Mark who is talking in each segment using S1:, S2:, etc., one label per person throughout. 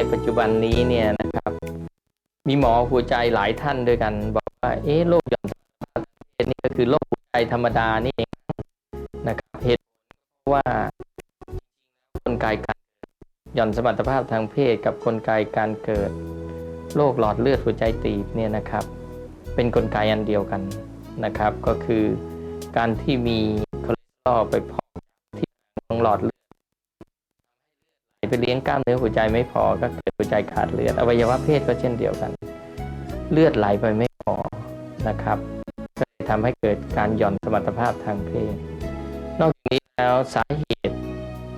S1: ในปัจจุบันนี้เนี่ยนะครับ มีหมอหัวใจหลายท่านด้วยกัน บอกว่าเอ๊ะโรคหย่อนสมรรถภาพทางเพศนี่ก็คือโรคหัวใจธรรมดานี่เองนะครับเหตุว่ากลไกการหย่อนสมรรถภาพทางเพศกับกลไกการเกิดโรคหลอดเลือดหัวใจตีบเนี่ยนะครับ เป็นกลไกอันเดียวกันนะครับ ก็คือการที่มีคอเลสเตอรอลไปพอกที่ของหลอดเลือด ไหลไปเลี้ยงกล้ามเนื้อหัวใจไม่พอ ก็เกิดหัวใจขาดเลือด อวัยวะเพศก็เช่นเดียวกัน เลือดไหลไปไม่พอนะครับก็เลยทำให้เกิดการหย่อนสมรรถภาพทางเพศ นอกจากนี้แล้วสาเหตุ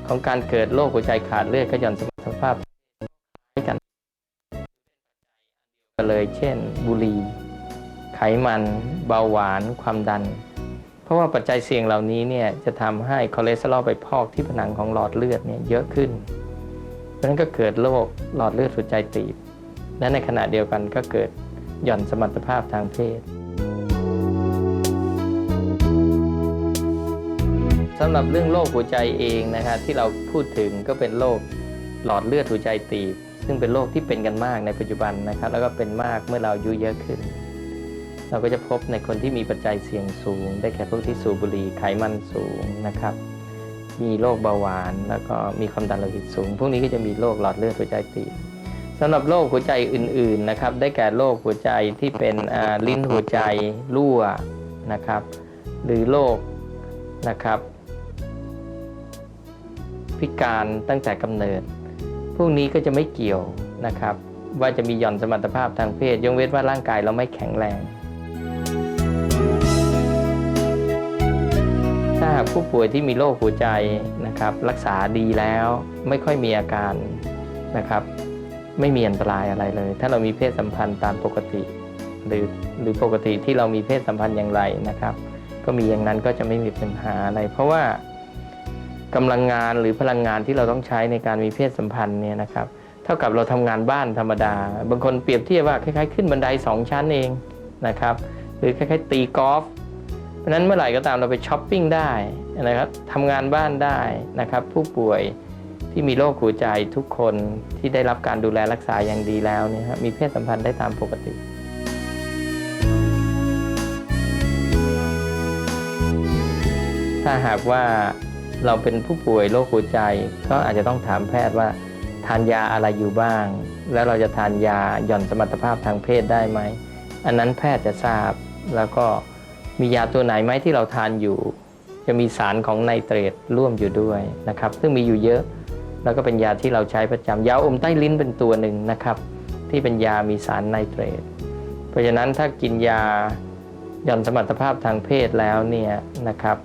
S1: ของการเกิดโรคหัวใจขาดเลือดก็หย่อนสมรรถภาพคล้ายกันกันเลยเช่น บุหรี่ไขมันเบาหวานความดัน เพราะว่าปัจจัยเสี่ยงเหล่านี้เนี่ยจะทำให้คอเลสเตอรอลไปพอกที่ผนังของหลอดเลือดเนี่ยเยอะขึ้น เพราะฉะนั้นก็เกิดโรคหลอดเลือดหัวใจตีบ และในขณะเดียวกันก็เกิดหย่อนสมรรถภาพทางเพศสำหรับเรื่องโรคหัวใจเองนะครับที่เราพูดถึงก็เป็นโรคหลอดเลือดหัวใจตีบ ซึ่งเป็นโรคที่เป็นกันมากในปัจจุบันนะครับ แล้วก็เป็นมากเมื่อเราอายุเยอะขึ้น เราก็จะพบในคนที่มีปัจจัยเสี่ยงสูง ได้แก่พวกที่สูบบุหรี่ไขมันสูงนะครับ มีโรคเบาหวาน แล้วก็มีความดันโลหิตสูง พวกนี้ก็จะมีโรคหลอดเลือดหัวใจตีบสำหรับโรคหัวใจอื่นๆนะครับ ได้แก่โรคหัวใจที่เป็นลิ้นหัวใจรั่วนะครับ หรือโรคนะครับ พิการตั้งแต่กำเนิด พวกนี้ก็จะไม่เกี่ยวนะครับ ว่าจะมีหย่อนสมรรถภาพทางเพศยกเว้นว่าร่างกายเราไม่แข็งแรง ถ้าหากผู้ป่วยที่มีโรคหัวใจนะครับรักษาดีแล้วไม่ค่อยมีอาการนะครับไม่มีอันตรายอะไรเลย ถ้าเรามีเพศสัมพันธ์ตามปกติ หรือหรือปกติที่เรามีเพศสัมพันธ์อย่างไรนะครับ ก็มีอย่างนั้นก็จะไม่มีปัญหาอะไร เพราะว่ากำลังงานหรือพลังงานที่เราต้องใช้ในการมีเพศสัมพันธ์เนี่ยนะครับ เท่ากับเราทำงานบ้านธรรมดา บางคนเปรียบเทียบว่าคล้ายๆ ขึ้นบันไดสองชั้นเองนะครับ หรือคล้ายๆตีกอล์ฟ เพราะนั้นเมื่อไหร่ก็ตามเราไปช้อปปิ้งได้นะครับทำงานบ้านได้นะครับ ผู้ป่วยที่มีโรคหัวใจทุกคนที่ได้รับการดูแลรักษาอย่างดีแล้วเนี่ยมีเพศสัมพันธ์ได้ตามปกติถ้าหากว่าเราเป็นผู้ป่วยโรคหัวใจ ก็อาจจะต้องถามแพทย์ว่า ทานยาอะไรอยู่บ้าง แล้วเราจะทานยาหย่อนสมรรถภาพทางเพศได้ไหม อันนั้นแพทย์จะทราบแล้วก็ มียาตัวไหนไหมที่เราทานอยู่ จะมีสารของไนเตรตร่วมอยู่ด้วยนะครับ ซึ่งมีอยู่เยอะ แล้วก็เป็นยาที่เราใช้ประจำยาอมใต้ลิ้นเป็นตัวหนึ่งนะครับ ที่เป็นยามีสารไนเตรต เพราะฉะนั้นถ้ากินยาหย่อนสมรรถภาพทางเพศแล้วเนี่ยนะครับ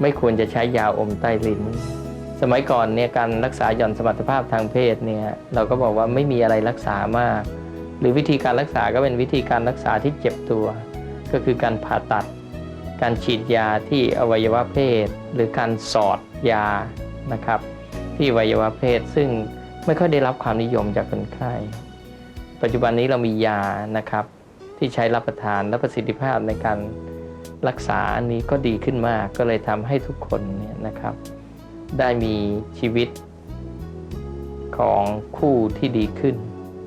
S1: ไม่ควรจะใช้ยาอมใต้ลิ้น สมัยก่อนเนี่ยการรักษาหย่อนสมรรถภาพทางเพศเนี่ยเราก็บอกว่าไม่มีอะไรรักษามาก หรือวิธีการรักษาก็เป็นวิธีการรักษาที่เจ็บตัว ก็คือการผ่าตัด การฉีดยาที่อวัยวะเพศ หรือการสอดยานะครับ ที่อวัยวะเพศ ซึ่งไม่ค่อยได้รับความนิยมจากคนไข้ปัจจุบันนี้เรามียานะครับที่ใช้รับประทานและประสิทธิภาพในการรักษาอันนี้ก็ดีขึ้นมาก ก็เลยทำให้ทุกคนเนี่ยนะครับ ได้มีชีวิตของคู่ที่ดีขึ้น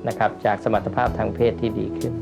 S1: นะครับ จากสมรรถภาพทางเพศที่ดีขึ้น